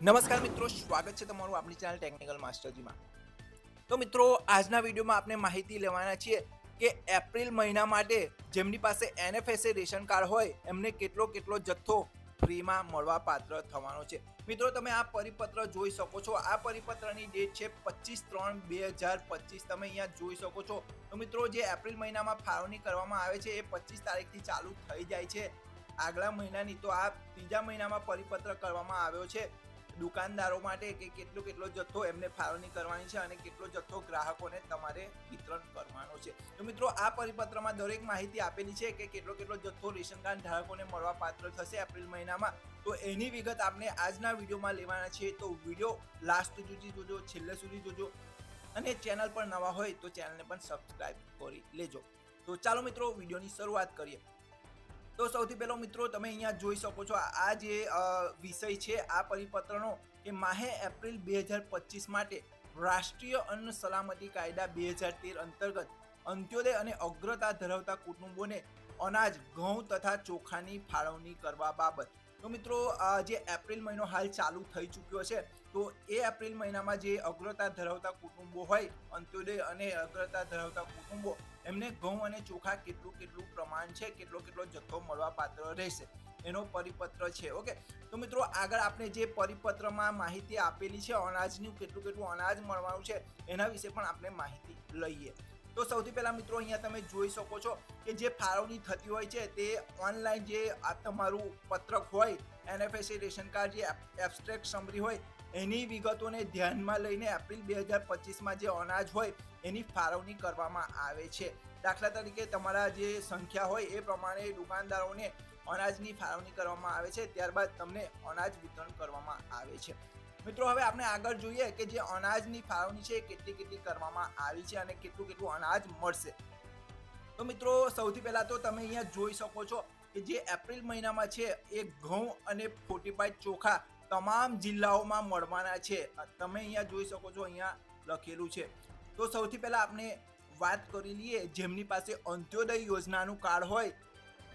નમસ્કાર મિત્રો, સ્વાગત છે તમારું આપણી ચેનલ ટેકનિકલ માસ્ટરજીમાં તો મિત્રો, આજના વિડીયોમાં આપણે માહિતી લેવાના છીએ કે એપ્રિલ મહિના માટે જેમની પાસે એનએફએસએ રેશન કાર્ડ હોય, એમને કેટલો કેટલો જથ્થો ફ્રીમાં મળવા પાત્ર થવાનો છે. મિત્રો, તમે આ પરિપત્ર જોઈ શકો છો. આ પરિપત્રની ડેટ છે પચીસ ત્રણ બે હજાર પચીસ. તમે અહીંયા જોઈ શકો છો. તો મિત્રો, જે એપ્રિલ મહિનામાં ફાળવણી કરવામાં આવે છે, એ પચીસ તારીખથી ચાલુ થઈ જાય છે. આગલા મહિનાની તો આ ત્રીજા મહિનામાં પરિપત્ર કરવામાં આવ્યો છે. દુકાનદારો માટે કે કેટલો કેટલો જથ્થો એમને ફાળવણી કરવાની છે અને કેટલો જથ્થો ગ્રાહકોને તમારે વિતરણ કરવાનો છે. તો મિત્રો, આ પરિપત્રમાં દરેક માહિતી આપેલી છે કે કેટલો કેટલો જથ્થો રેશન કાર્ડ ધારકોને મળવા પાત્ર થશે એપ્રિલ મહિનામાં. તો એની વિગત આપણે આજના વિડીયોમાં લેવાના છે તો વીડિયો લાસ્ટ સુધી જોજો, છેલ્લે સુધી જોજો. અને ચેનલ પર નવા હોય તો ચેનલને પણ સબસ્ક્રાઈબ કરી લેજો. તો ચાલો મિત્રો, વિડીયોની શરૂઆત કરીએ. તો સૌથી પહેલો મિત્રો તમે અહીંયા જોઈ શકો છો, આ જે વિષય છે, આ પરિપત્રનો કે માહે એપ્રિલ બે હજાર પચીસ માટે રાષ્ટ્રીય અન્ન સલામતી કાયદા બે હજાર તેર અંતર્ગત અંત્યોદય અને અગ્રતા ધરાવતા કુટુંબોને અનાજ, ઘઉં તથા ચોખાની ફાળવણી કરવા બાબત તો મિત્રો જે એપ્રિલ મહિનો હાલ ચાલુ થઈ ચૂક્યો છે, તો એ એપ્રિલ મહિનામાં જે અગ્રતા ધરાવતા કુટુંબો હોય, અંત્યોદય અને અગ્રતા ધરાવતા કુટુંબો, એમને ઘઉં અને ચોખા કેટલું કેટલું પ્રમાણ છે, કેટલો કેટલો જથ્થો મળવા પાત્ર રહેશે, એનો પરિપત્ર છે, ઓકે? તો મિત્રો, આગળ આપણે જે પરિપત્રમાં માહિતી આપેલી છે, અનાજનું કેટલું કેટલું અનાજ મળવાનું છે, એના વિશે પણ આપણે માહિતી લઈએ. તો સૌથી પહેલા મિત્રો અહીંયા તમે જોઈ શકો છો કે જે ફાળવણી થતી હોય છે તે ઓનલાઈન જે આ તમારું પત્રક હોય એનએફએસી રેશન કાર્ડ જે એબસ્ટ્રેક્ટ સમરી હોય, એની વિગતોને ધ્યાનમાં લઈને એપ્રિલ બે હજાર પચીસમાં જે અનાજ હોય એની ફાળવણી કરવામાં આવે છે. દાખલા તરીકે તમારા જે સંખ્યા હોય એ પ્રમાણે દુકાનદારોને અનાજની ફાળવણી કરવામાં આવે છે, ત્યારબાદ તમને અનાજ વિતરણ કરવામાં આવે છે. મિત્રો, હવે આપણે આગળ જોઈએ કે જે અનાજની ફાળવણી છે કેટલી કેટલી કરવામાં આવી છે અને કેટલું કેટલું અનાજ મળશે. તો મિત્રો, સૌથી પહેલા તો તમે અહીંયા જોઈ શકો છો કે જે એપ્રિલ મહિનામાં છે એ ઘઉં અને ફોર્ટીફાઈડ ચોખા તમામ જિલ્લાઓમાં મળવાના છે. તમે અહીંયા જોઈ શકો છો, અહીંયા લખેલું છે. તો સૌથી પહેલા આપણે વાત કરી લઈએ જેમની પાસે અંત્યોદય યોજનાનું કાર્ડ હોય,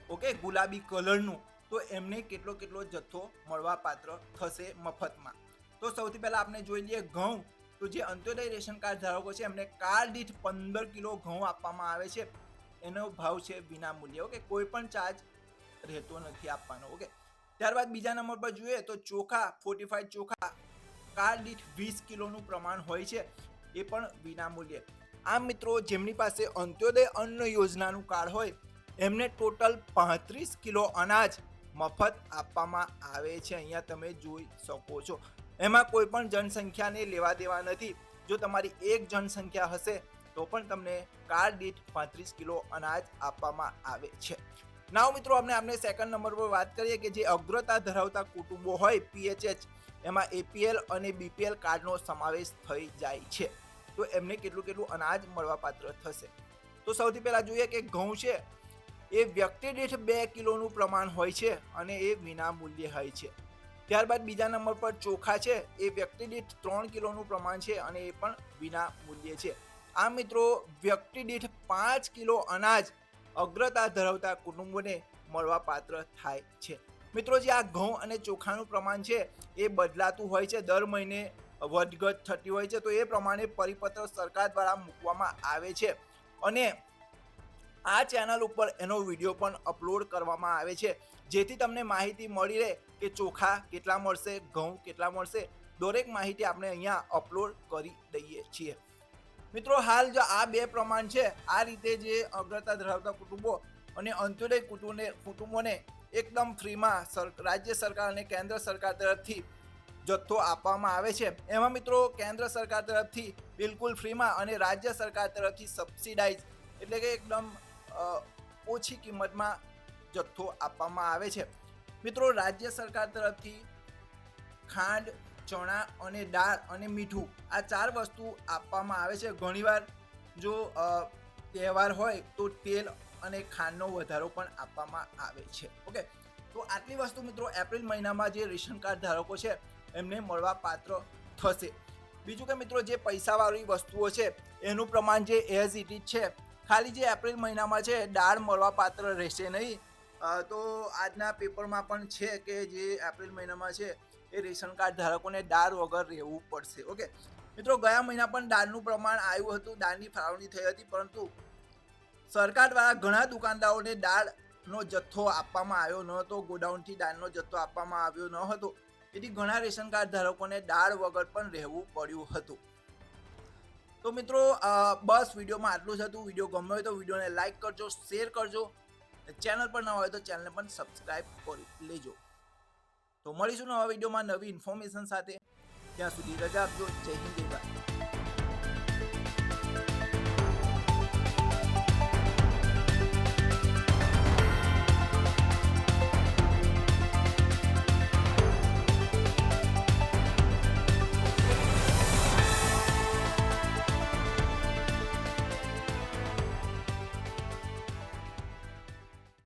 ઓકે, ગુલાબી કલરનું, તો એમને કેટલો કેટલો જથ્થો મળવા પાત્ર થશે મફતમાં. તો સૌથી પહેલા આપણે જોઈ લઈએ ઘઉં. તો જે અંત્યોદય રેશન કાર્ડ ધારકો છે, એમને કાર્ડ દીઠ પંદર કિલો ઘઉં આપવામાં આવે છે. એનો ભાવ છે વિના મૂલ્ય ઓકે? કોઈ પણ ચાર્જ રહેતો નથી આપવાનો, ઓકે? ત્યારબાદ બીજા નંબર પર જોઈએ તો ચોખા ફોર્ટીફાઈડ ચોખા, કાર્ડ દીઠ વીસ કિલોનું પ્રમાણ હોય છે, એ પણ વિના મૂલ્યે આમ મિત્રો, જેમની પાસે અંત્યોદય અન્ન યોજનાનું કાર્ડ હોય, એમને ટોટલ પાંત્રીસ કિલો અનાજ મફત આપવામાં આવે છે. અહીંયા તમે જોઈ શકો છો. એમાં કોઈ પણ જનસંખ્યાને લેવા દેવા નથી. જો તમારી એક જનસંખ્યા હશે, તો પણ તમને કાર દીઠ પાંત્રીસ કિલો અનાજ આપવામાં આવે છે. નાવ મિત્રો, આપણે આપણે સેકન્ડ નંબર પર વાત કરીએ કે જે અગ્રતા ધરાવતા કુટુંબો હોય પીએચએચ એમાં એપીએલ અને બીપીએલ કાર્ડનો સમાવેશ થઈ જાય છે. તો એમને કેટલું કેટલું અનાજ મળવાપાત્ર થશે? તો સૌથી પહેલાં જોઈએ કે ઘઉં છે, એ વ્યક્તિ દીઠ બે કિલોનું પ્રમાણ હોય છે અને એ વિના મૂલ્યે હોય છે. ત્યારબાદ બીજા નંબર પર ચોખા છે. એ વ્યક્તિ દીઠ ત્રણ કિલોનું પ્રમાણ છે અને એ પણ વિના મૂલ્યે છે. આ મિત્રો વ્યક્તિ દીઠ પાંચ કિલો અનાજ અગ્રતા ધરાવતા કુટુંબોને મળવા પાત્ર થાય છે. મિત્રો, જે આ ઘઉં અને ચોખાનું પ્રમાણ છે, એ બદલાતું હોય છે. દર મહિને વધઘટ થતી હોય છે. તો એ પ્રમાણે પરિપત્ર સરકાર દ્વારા મૂકવામાં આવે છે. અને આ ચેનલ ઉપર એનો વીડિયો પણ અપલોડ કરવામાં આવે છે, જેથી તમને માહિતી મળી રહે કે ચોખા કેટલા મળશે, ઘઉં કેટલા મળશે. દરેક માહિતી આપણે અહીંયા અપલોડ કરી દઈએ છીએ. મિત્રો, હાલ જો આ બે પ્રમાણ છે, આ રીતે જે અગ્રતા ધરાવતા કુટુંબો અને અંત્યોદય કુટુંબને કુટુંબોને એકદમ ફ્રીમાં રાજ્ય સરકાર અને કેન્દ્ર સરકાર તરફથી જથ્થો આપવામાં આવે છે. એમાં મિત્રો, કેન્દ્ર સરકાર તરફથી બિલકુલ ફ્રીમાં અને રાજ્ય સરકાર તરફથી સબસિડાઇઝ એટલે કે એકદમ ઓછી કિંમતમાં જથ્થો આપવામાં આવે છે. મિત્રો, રાજ્ય સરકાર તરફથી ખાંડ, ચણા અને દાળ અને મીઠું આ ચાર વસ્તુ આપવામાં આવે છે. ઘણીવાર જો તહેવાર હોય તો તેલ અને ખાંડનો વધારો પણ આપવામાં આવે છે. ઓકે? તો આટલી વસ્તુ મિત્રો એપ્રિલ મહિનામાં જે રેશન કાર્ડ ધારકો છે, એમને મળવા પાત્ર થશે. બીજું કે મિત્રો, જે પૈસાવાળી વસ્તુઓ છે, એનું પ્રમાણ જે એઝ ઇટ ઇઝ છે ખાલી જે એપ્રિલ મહિનામાં છે દાળ મળવા પાત્ર રહેશે નહીં. તો આજના પેપરમાં પણ છે કે જે એપ્રિલ મહિનામાં છે, એ રેશન કાર્ડ ધારકોને દાળ વગર રહેવું પડશે, ઓકે? મિત્રો, ગયા મહિના પણ દાળનું પ્રમાણ આવ્યું હતું દાળની ફાળવણી થઈ હતી, પરંતુ સરકાર દ્વારા ઘણા દુકાનદારોને દાળનો જથ્થો આપવામાં આવ્યો ન હતો ગોડાઉનથી દાળનો જથ્થો આપવામાં આવ્યો ન હતો તેથી ઘણા રેશન કાર્ડ ધારકોને દાળ વગર પણ રહેવું પડ્યું હતું. તો મિત્રો બસ વિડીયોમાં આટલું જ હતું. વીડિયો ગમ્યો હોય તો વિડીયોને લાઇક કરજો, શેર કરજો. ચેનલ પર ન હોય તો ચેનલને પણ સબસ્ક્રાઇબ કરી લેજો. તો મળીશું નવા વિડીયોમાં નવી ઇન્ફોર્મેશન સાથે. ત્યાં સુધી રજા આપજો. જય હિન્દ